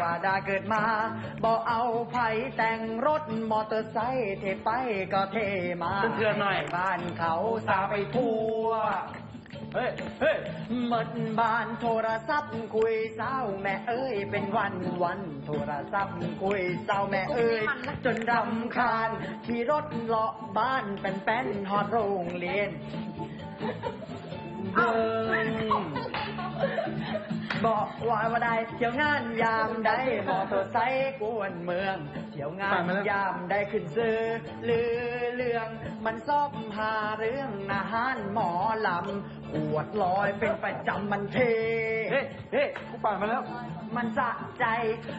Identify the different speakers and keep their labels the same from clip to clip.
Speaker 1: วดาเกิดมาบ่เอาไผแต่งรถมอเตอร์ไซค์เทไปก็เทมา
Speaker 2: เถื่อนๆหน่อย
Speaker 1: บ้านเขาสาไปทั่ว
Speaker 2: เฮ้ยเฮ้ย
Speaker 1: หมดบ้านโทรศัพท์คุยเศร้าแม่เอ้ย เป็นวันวันโทรศัพท์คุยเศร้าแม่เอ้ย จนรำคาญขี่รถเลาะบ้านเป็นแป้นฮอดโรงเรียนเบิ่ง บอกว่าว่ได้เที่ยวงานยามได้มอเตอร์ไซกวนเมือง เที่ยวงา
Speaker 2: น
Speaker 1: ยามได้ขึ้นซื้อลือเรื่อง มันซอบหาเรื่องอาหารหมอลำปวดลอยเป็นประจำมันเท
Speaker 2: เฮ้ เฮ้ กูป่านมาแล้ว
Speaker 1: มันสะใจ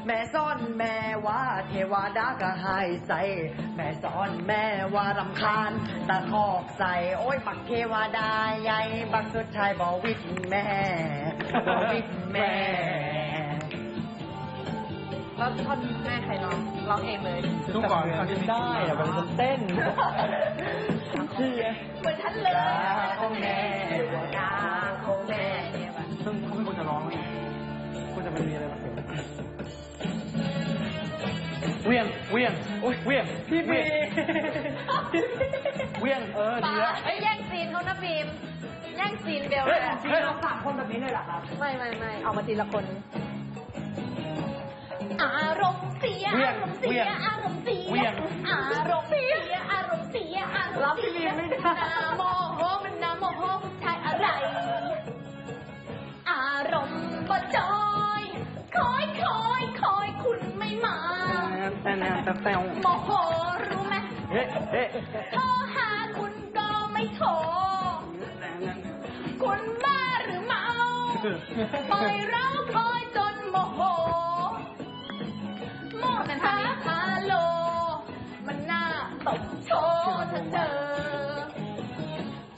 Speaker 1: แม่ซ่อนแม่ว่าเทวดาก็ให้ใส่แม่ซ่อนแม่ว่ารำคาญตะคอกใส่โอ้ยบักเทวดาใหญ่บักสุดชายบอวิทแม่บอวิทแม่
Speaker 3: แล้วท่อนแม่ใครร้องร้องเองเลย
Speaker 2: ทุกก่อนเขาจะ
Speaker 1: ได้อะมันเป็นคนเต้นเชีย
Speaker 3: เหมือนฉันเลย
Speaker 1: ของแม่
Speaker 3: ดาของแม่
Speaker 2: ซึ่งเขาไม่ควรจะร้องนะ ควรจะเป็นมีอะไรมาเสียเวียงเวียงโอ้ยเวียง
Speaker 1: พี่บี
Speaker 2: เวียงเออดีแล้ว
Speaker 3: เอ้ยแย่งซีนเขานะฟิล์มแย่งซีนเบล
Speaker 2: เฮ้
Speaker 3: เลยยอะ
Speaker 1: พี่เราสามคนแบบนี้เลยเหรอครับ
Speaker 3: ไม่ไม่ไม่เอามาทีละคน อารมณ์เสีย
Speaker 2: เวีย
Speaker 3: อางรมณ์
Speaker 2: เวี
Speaker 3: เสี
Speaker 2: ย
Speaker 3: ย
Speaker 2: ง
Speaker 3: อารมณ์เสีย
Speaker 2: เวียง
Speaker 3: อารมณ์เสียอารมณ์เสียอารมณ์เสียนาโมโหมันนาโมโจอยคอยคอยคอยคุณไม่มา
Speaker 2: แต่แนวแต่แซว
Speaker 3: โมโหรู้ไหม
Speaker 2: เฮ้เฮ้
Speaker 3: โทรหาคุณก็ไม่โทรคุณบ้าหรือเมาปล่อยเราคอยจนโมโหโมหาฮาโลมันน่าตบโชว์เธอเจอ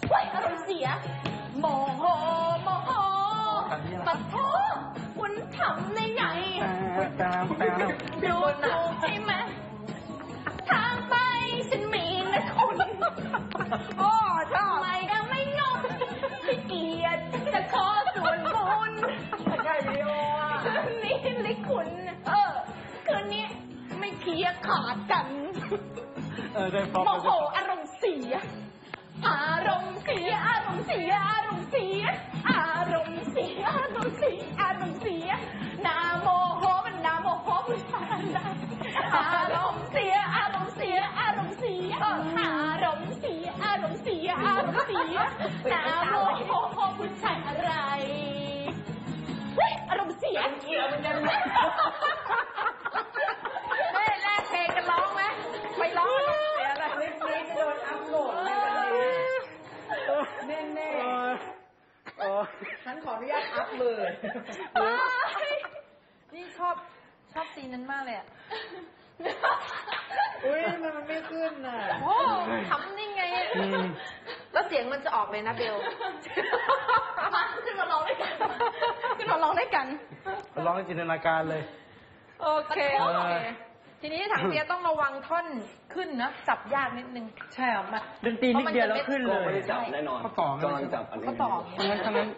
Speaker 3: ไว้อารมณ์เสียโมโหโมโหปัดโท ทำได้ไงดูถูกใช่ไหมาสีย
Speaker 2: อา
Speaker 3: มณ์เสีนาโมโหผู้ชายอะไรเฮ้ยอารมณ์เสียเกี่ยวมันยังเฮ้ยแลกเพลงกันร้องไหมไปร้อง
Speaker 1: เดี๋ยวแบบคลิปนี้จะโดนอัพโหลดในวันนี้แน่
Speaker 2: เออ
Speaker 1: ๆฉันขออนุญาตอัพเลย
Speaker 3: นี่ชอบชอบซีนนั้นมากเลยอะ
Speaker 1: อุ้ยมันมันไม่ขึ้นน่ะ
Speaker 3: โอ้ทำนี่ไงอะแล้วเสียง มันจะออกเลยนะเบลขึ้นมาร้องด้วยกันขึ้นมาร้องด้วยกัน
Speaker 2: ร้องในจินตนาการเลย
Speaker 3: โอเคโอเคทีนี้ถังเบียร์ต้องระวังท่อนขึ้นนะจับยากนิดนึง
Speaker 1: ใช่ครับมาดนตรีนิดเดียวแล้วขึ้นเล
Speaker 4: ไม่
Speaker 1: ย
Speaker 4: ได้จับแน่นอน
Speaker 2: เขาต่อกัน
Speaker 4: กำลังจับอันนี้
Speaker 3: เขาต่อ
Speaker 2: ทั้งนั้นทั้งนั้น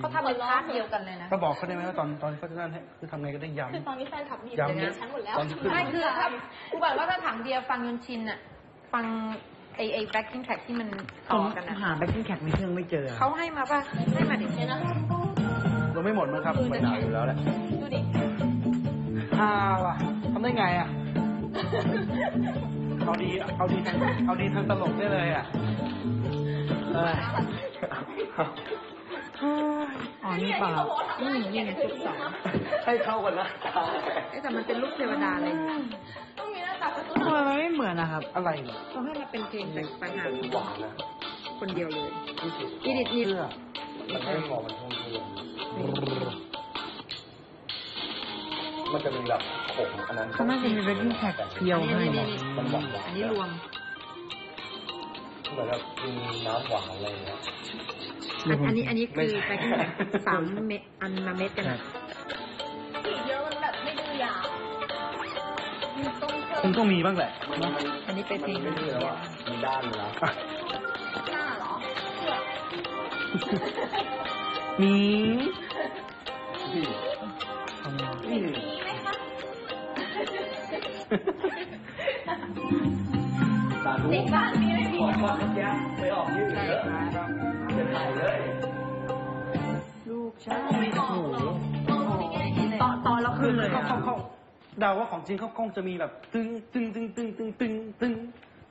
Speaker 3: เขาทำเป็นพาร์ทเดียวกันเลยนะ
Speaker 2: ก็บอกเขาได้ไหมว่าตอนตอนที่เขาจะนั่นให้คือทำไงก็ได้ย้ำ
Speaker 3: คือตอนนี้แฟนคลับมี
Speaker 2: ย้ำ
Speaker 3: เดี๋ยวฉันหมดแล้ว
Speaker 2: ตอนที่ขึ้น
Speaker 3: ไม่คือถ้ากูบอกว่าถ้าถังเบียร์ฟังยนชินอะฟัง ไอไอแบ็คกิ้งแท็กที่มัน
Speaker 1: ผ
Speaker 3: ต่อ
Speaker 1: ม
Speaker 3: กันอะ
Speaker 1: หาแบ็คกิ้งแขกในเครื่องไม่เจอ
Speaker 3: เขาให้มาป่ะให้มาดิเดี๋ยวนะ
Speaker 2: เราไม่หมดมั้งครับ
Speaker 4: ไม่ได้อยู่แล้วแหละ
Speaker 3: ดูดิ
Speaker 2: อ่าว่ะทำได้ไงอะเอาดีเอาดีทางเอาดีทางตลกได้เลยอะเออ
Speaker 1: อ๋อนี่เปล่า
Speaker 3: อืมนี่ไงจุดสอง
Speaker 4: ให้เข้ากันนะ
Speaker 3: เอ้ยแต่มันเป็นรูปเทวดาเลย
Speaker 1: ทำไมมันไม่เหมือนนะครับ
Speaker 2: อะไรเนี่ย
Speaker 3: เขาให้มาเป็นเพลงจากปัญหา
Speaker 4: หวานนะ
Speaker 3: คนเดียวเลย
Speaker 4: ที่สุด
Speaker 3: อีดิทนี่
Speaker 2: เสื้อ
Speaker 4: มันไม่พอมันทุ่งทุนมันจะมีแบบขมอันนั้น
Speaker 1: เขาน่าจะมีแบ็คกิ้งแขกเพียวให้
Speaker 3: นี่
Speaker 1: นะ
Speaker 3: นี่
Speaker 4: มันหวาน
Speaker 3: อันนี้รวม
Speaker 4: เหมือนแบบมีน้ำหวานอะไรอย่างเงี้ย
Speaker 3: อันอันนี้อันนี้คือแบ็คกิ้งแท็กสามเม็ดอันละเม็ดกันอะ
Speaker 2: คงต้องมีบ้างแหละนะ
Speaker 3: อันนี้เป็นเพลง
Speaker 4: ไม่ได้แล้วอะมีด้านแล้ว
Speaker 2: อะ
Speaker 5: หน้าเหรอ
Speaker 2: มี
Speaker 4: ที่
Speaker 5: มีไหมคะ
Speaker 4: สาธุ
Speaker 5: เด็กบ้านมีไม่มี
Speaker 4: ออกมาเมื่อกี้ไปออกที่อื่นเยอะเป็นไทยเลย
Speaker 1: ลูกชาย
Speaker 5: ไม่ออกหรอกมองไม่ได้เลย
Speaker 1: ตอนตอนเราขึ้นเลย
Speaker 2: เขา
Speaker 1: อะ
Speaker 2: เขา เขาเดาว่าของจริงเขาคงจะมีแบบตึงตึงตึงตึงตึงตึงตึง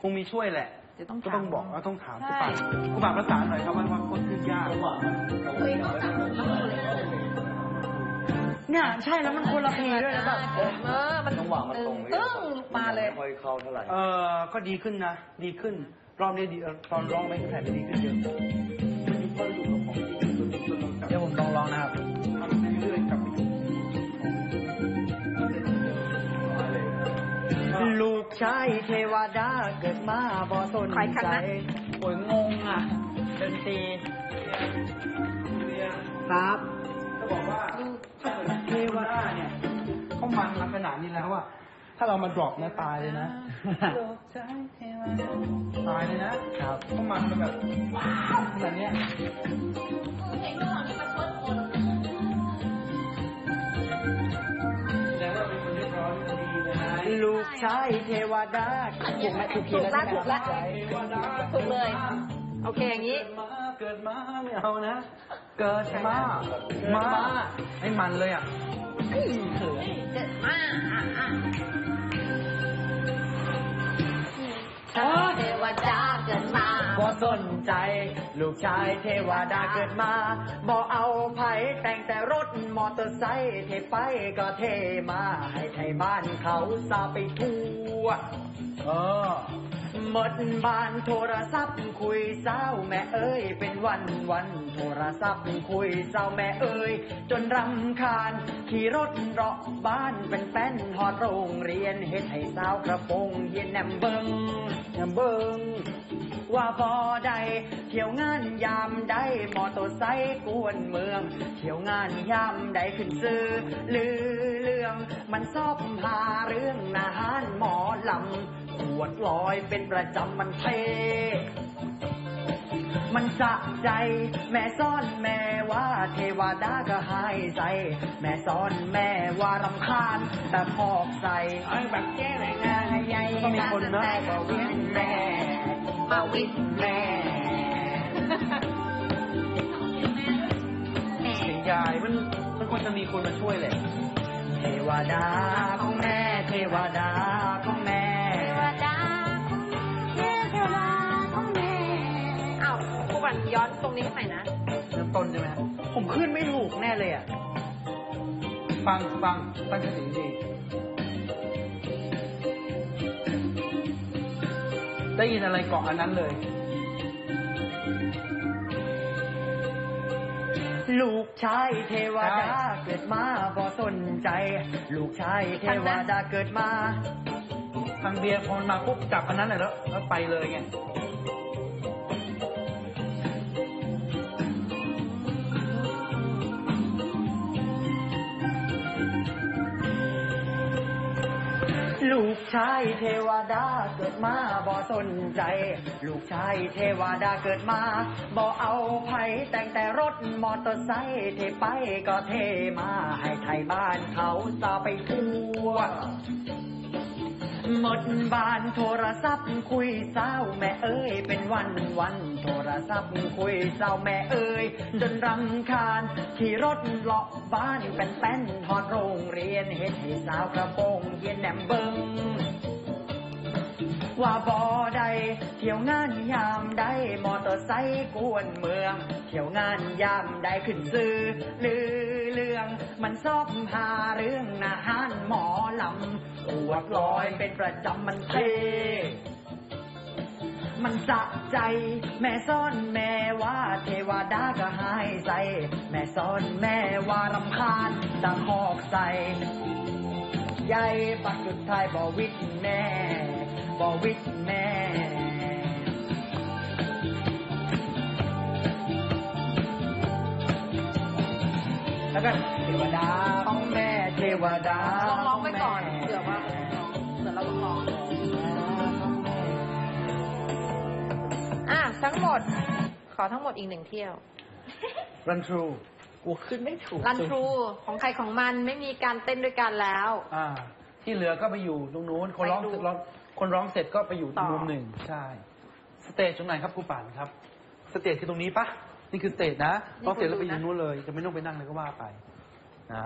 Speaker 2: คงมีช่วยแหละ
Speaker 1: เดี๋ยวต้อง
Speaker 2: ก็ต้องบอกว่าต้องถาม
Speaker 3: ใช่
Speaker 2: คุณป่าคุณป่าประสานหน่อยครับว่าว่าคนขึ้นยาก
Speaker 4: จังหวะมัน
Speaker 5: เฮ้ยนอกจากผมแล้วเลย
Speaker 1: เนี่ยใช่แล้วมันคนละเพลงด้วยนะแบบ
Speaker 3: เออมัน
Speaker 4: จังหวะมันตรง
Speaker 3: ตึ้งมาเลย
Speaker 4: ไม่ค่อยเข้าเท่าไหร่
Speaker 2: เออก็ดีขึ้นนะ ดีขึ้น รอบนี้ดีเออตอนร้องไม่แผ่นดีขึ้นเยอะมันอยู่กับของจริงมันอยู่กับของจริง
Speaker 1: เดี๋ยวผมลองลองนะครับ ชายเทวดาเกิดมาบ่สน
Speaker 3: ขออีกครั้ง
Speaker 1: ใจ
Speaker 3: นะ
Speaker 1: โอ้ยงงอะดนตรีครับ
Speaker 2: ก็บอกว่าถ้าเกิดเทวดาเนี่ยเขามันมาขนาดนี้แล้วอะถ้าเรามาดรอปนะตายเลยนะตายเลยนะครับเขามันมาแบบว้าวขนาดเนี้ย
Speaker 5: เพลงระหว่างนี้มันเปิดคน
Speaker 1: ชายเทวดาถูกไหมถูกที
Speaker 3: ถูก
Speaker 1: แล้ว
Speaker 3: ละถูกละ
Speaker 1: ใช่ไหม
Speaker 3: ถูกเลยโอเคอย่างนี้
Speaker 2: เกิดมาเกิดมาไม่เอานะ เกิดมา มาให้มันเลยอะ
Speaker 1: เขิน
Speaker 3: เจ็ดมาอะ
Speaker 1: สนใจ ลูกชายเทวดาเกิดมาบ่เอาไผแต่งแต่รถมอเตอร์ไซค์เทไปก็เทมา ให้ไทยบ้านเขาซาไปทั่ว
Speaker 2: เออ
Speaker 1: หมดบ้านโทรศัพท์คุยเศร้าแม่เอ้ย เป็นวันวันโทรศัพท์คุยเศร้าแม่เอ้ย จนรำคาญ ขี่รถเลาะบ้านเป็นแป้นหอดโรงเรียนเฮ็ดให้สาวกระโปรงเย็นแนมเบิงแนมเบิงว่าพอใดเที่ยวงานยามใดมอเตอร์ไซค์กวนเมือง เที่ยวงานยามใดขึ้นซื้อลือเรื่อง มันซอบพาเรื่องนาหารหมอลำ ขวดลอยเป็นประจำมันเท มันสะใจ แม่ซ่อนแม่ว่าเทวดาก็หายใจแม่ซ่อนแม่ว่ารำคาญ แต่พอกใส่ไอ้แบบแก้แรงงานใหญ่
Speaker 2: ต้องมีคนนะ
Speaker 1: แต่ก็เวียนแม่มาวินแม่
Speaker 2: เสียงยายมันมันควรจะมีคนมาช่วยแหละ
Speaker 1: เทวดาของแม่เทวดา
Speaker 3: ย้อนตรงนี้ให้ใหม่นะ
Speaker 2: เริ่มต้นใช่ไหมฮะ
Speaker 1: ผมขึ้นไม่ถูกแน่เลยอะ
Speaker 2: ฟังฟังตั้งสติดีได้ยินอะไรเกาะอันนั้นเลย
Speaker 1: ลูกชายเทวดาเกิดมาบ่สนใจ ลูกชายเทวดาเกิดมา
Speaker 2: ทางเบียร์พอมันมาปุ๊บจับอันนั้นเลยแล้วแล้วไปเลยไง
Speaker 1: ลูกชายเทวดาเกิดมาบ่สนใจ ลูกชายเทวดาเกิดมาบ่เอาไผแต่งแต่รถมอเตอร์ไซค์เทไปก็เทมาให้ไทยบ้านเขาซาไปทั่ว หมดบ้านโทรศัพท์คุยเศร้าแม่เอ้ย เป็นวันวันโทรศัพท์คุยเศร้าแม่เอ้ย จนรำคาญขี่รถเลาะบ้านเป็นแป้นทอดโรงเรียนเฮ็ดให้สาวกระโปรงเย็นแหนมเบิง ว่าบ่ได้เที่ยวงานยามได้มอเตอร์ไซค์กวนเมือง เที่ยวงานยามได้ขึ้นซื้อลือเรื่องมันซอบหาเรื่องอาหารหมอลำอวดลอยเป็นประจำมันเทมันสะใจแม่ซ่อนแม่ว่าเทวดาก็หายใจ แม่ซ่อนแม่ว่ารำคาญดังหอกใส่ใหญ่ปักสุดท้ายบ่วิทย์แม่ บ่วิทย์แม่แล้วก็เทวดาของแม่เทวดา
Speaker 3: ลองร้องไปก่อน
Speaker 1: ขงแม่
Speaker 3: เผื่อว่าเผื่อเราต้องร้องอะทั้งหมด ขอทั้งหมดอีกหนึ่งเที่ยว
Speaker 2: run through
Speaker 1: กูขึ้นไม่ถูก
Speaker 5: รันทรูของใครของมันไม่มีการเต้นด้วยกันแล้ว
Speaker 2: อ่า ที่เหลือก็ไปอยู่ตรงนู้นคนร้อง
Speaker 5: ไปดู
Speaker 2: ร้อง คนร้องเสร็จก็ไปอยู่
Speaker 5: ต่อ
Speaker 2: มุมหนึ่งใช่สเตจตรงไหนครับครูป่านครับสเตจคือตรงนี้ปะนี่คือสเตจนะร้องเสร็จแล้วไปอยู่นู้นเลย จะไม่ต้องไปนั่งเลยก็ว่าไปนะ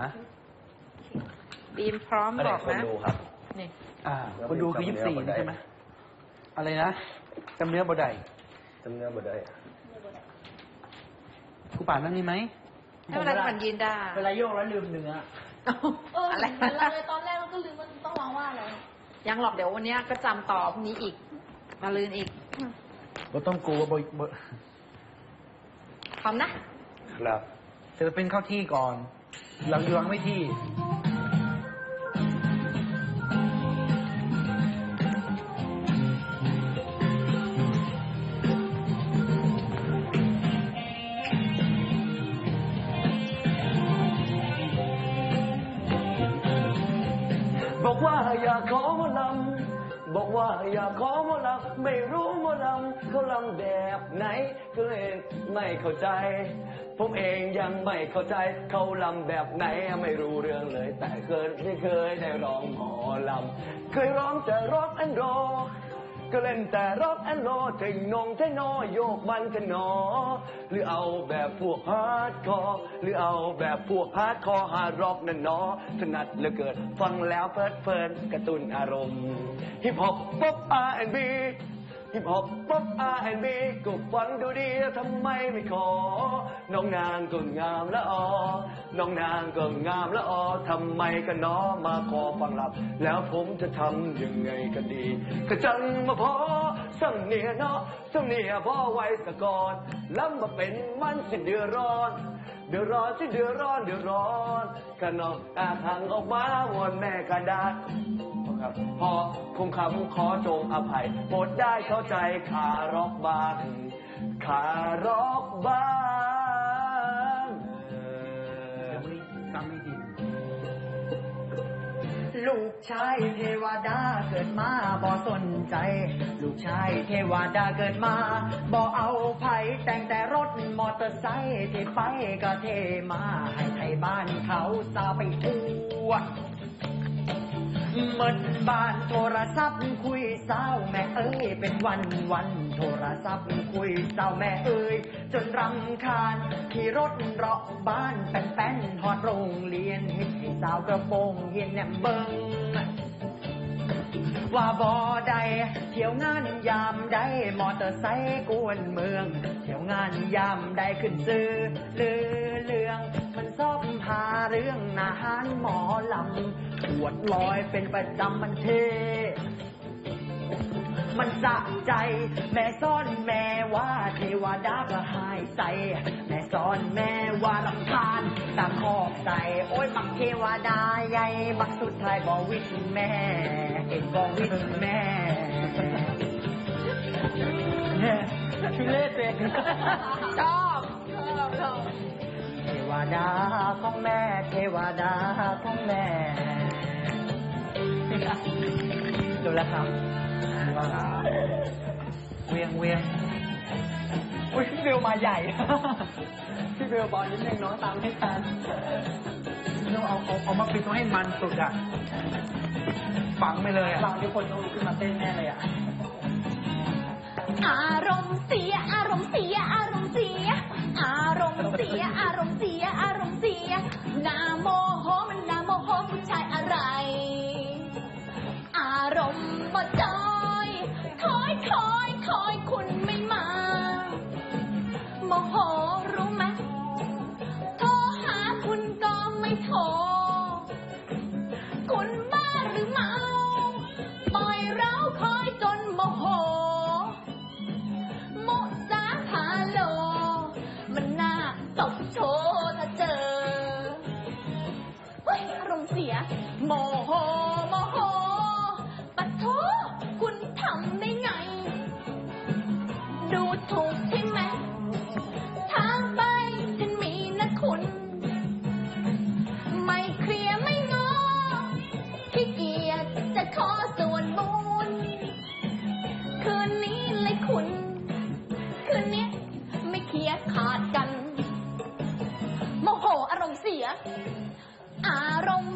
Speaker 5: บีมพร้อม
Speaker 4: อะไร
Speaker 5: บอก
Speaker 4: คน
Speaker 5: นะ
Speaker 4: ดูครับ
Speaker 5: นี่
Speaker 2: อ่าคนดูคือยี่สิบสี่ใช่ไหมอะไรนะจำเนื้อบได
Speaker 4: จำเนื้อบทได้
Speaker 2: ครูป่านนั่งนี่ไหม
Speaker 5: ไม่เป็นไรก็มันยืนได้
Speaker 1: เวลาโยกแล้วลืมเนื้อ
Speaker 3: เออ
Speaker 5: อะไร
Speaker 3: เหมือนเราเลยตอนแรกเราก็ลืมมันต้องร้องว่าอะไร
Speaker 5: ยังหรอกเดี๋ยววันเนี้ยก็จำต่อพรุ่งนี้อีก มาลืนอีก
Speaker 2: บ่ต้องกลัวบ่บ่
Speaker 5: พร้อมนะ
Speaker 4: ครับ
Speaker 2: จะเป็นเข้าที่ก่อน หลังยวางไม่ที่า
Speaker 4: กขอหมอลำไม่รู้หมอลำเขาลำแบบไหน ก็เลยไม่เข้าใจ ผมเองยังไม่เข้าใจเขาลำแบบไหนไม่รู้เรื่องเลย แต่เคยไม่เคยได้ร้องหมอลำเคยร้องแต่ร็อกแอนด์โร ก็เล่นแต่ร็อกแอนด์โรเทงนงเทนอโยกมันกันหนอ หรือเอาแบบพวกฮาร์ดคอร์หรือเอาแบบพวกฮาร์ดคอร์ฮาร์ดร็อกนั่นหนอถนัดเหลือเกินฟังแล้วเพลิดเพลินกระตุ้นอารมณ์ฮิปฮอปป๊อป R&B ฮิปฮอปป๊อป R&B ก็ฟังดูดีทำไมไม่ขอ น้องนางก็งามละออน้องนางก็งามละออทำไมกันน้อมาขอฟังหลับ แล้วผมจะทำยังไงกันดีก็จังมาพอสั่งเนียเนาะสั่งเนียพ่อไว้สะก่อนล้วมาเป็นมันสิเดือดร้อนเดือดร้อนสิเดือดร้อนเดือดร้อนกันนอกตาทางออกมาวนแม่กระดาษ ครับ พอคงคำขอจงอภัยโปรดได้เข้าใจคารอกบ้างคารอกบ้าง
Speaker 2: จำดี
Speaker 1: ลูกชายเทวดาเกิดมาบ่สนใจ ลูกชายเทวดาเกิดมาบ่เอาไผ่แต่งแต่รถมอเตอร์ไซค์ที่ไปก็เทมาให้ไทยบ้านเขาซาไปทั่ว เมือนบ้านโทรศัพท์คุยเศร้าแม่เอ้ยเป็นวันวันโทรศัพท์คุยเศร้าแม่เอ้ยจนรำคาญขี่รถเราะบ้านแป้นๆหอดโรงเรียนเห็นให้สาวกระโปรงเย็นแหนมเบิงว่าบ่ได้เที่ยวงานยามได้มอเตอร์ไซค์กวนเมือง เที่ยวงานยามได้ขึ้นซื้อลือเรื่อง มันซอบพาเรื่องอาหารหมอลำปวดลอยเป็นประจำมันเท มันสะใจแม่ซ่อนแม่ว่าเทวดาก็หายใจ แม่ซ่อนแม่ว่าลำคาญตามขอบใจ โอ้ยบักเทวดาใหญ่บักสุดท้ายบอวิทแม่เอ็นบอวิทแม่ทุเล่เอง
Speaker 5: ชอบชอบชอบ
Speaker 1: วดาของแม่ เทวดาของแม่ดูแล้วครับ
Speaker 2: เวียงเวียง
Speaker 1: อุ้ยพี่เบลมาใหญ่ พี่เบลบอลนิดนึงน้องตามให้ทัน
Speaker 2: ต้องเอาเอาเอามาปิดต้องให้มันสุดอะ ฝังไปเลยอะ
Speaker 1: เราทุกคนต้องลุกขึ้นมาเต้นแน่เลยอะ
Speaker 3: อารมณ์เสีย อารมณ์เสียอารมณ์เสียอาร มณ์เสียอารมณ์เสียอารมณ์เสียนาโมโหมันนาโมโหผู้ชายอะไร อารมณ์บ่จอ ว์